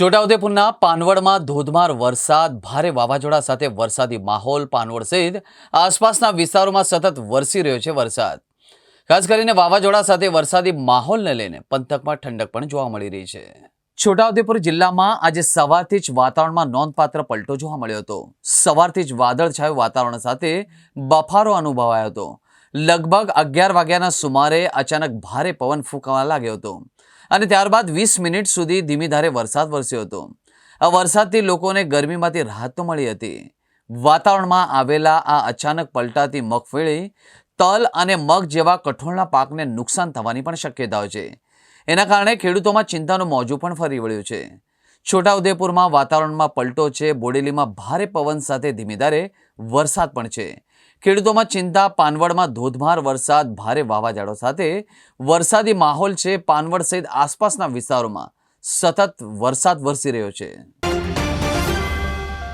છોટાઉદેપુરના પાનવડમાં ધોધમાર વરસાદ, ભારે વાવાઝોડા સાથે વરસાદી માહોલ પાનવડ સહિત આસપાસના વિસ્તારોમાં સતત વરસી રહ્યો છે વરસાદ. ખાસ કરીને વાવાઝોડા સાથે વરસાદી માહોલને લઈને પંથકમાં ઠંડક પણ જોવા મળી રહી છે. છોટાઉદેપુર જિલ્લામાં આજે સવારથી જ વાતાવરણમાં નોંધપાત્ર પલટો જોવા મળ્યો હતો. સવારથી જ વાદળછાયું વાતાવરણ સાથે બફારો અનુભવાયો હતો. લગભગ અગિયાર વાગ્યાના સુમારે અચાનક ભારે પવન ફૂંકાવા લાગ્યો હતો અને ત્યારબાદ વીસ મિનિટ સુધી ધીમી ધારે વરસાદ વરસ્યો હતો. આ વરસાદથી લોકોને ગરમીમાંથી રાહત તો મળી હતી. વાતાવરણમાં આવેલા આ અચાનક પલટાતી મગફળી, તલ અને મગ જેવા કઠોળના પાકને નુકસાન થવાની પણ શક્યતાઓ છે. એના કારણે ખેડૂતોમાં ચિંતાનું મોજું પણ ફરી વળ્યું છે. છોટાઉદેપુરમાં વાતાવરણમાં પલટો છે. બોડેલીમાં ભારે પવન સાથે ધીમી ધારે વરસાદ પણ છે. ખેડૂતોમાં ચિંતા, પાનવડમાં ધોધમાર વરસાદ, ભારે વાવાઝાડો સાથે વરસાદી માહોલ છે પાનવડ સહિત આસપાસના વિસ્તારોમાં. સતત વરસાદ વરસી રહ્યો છે.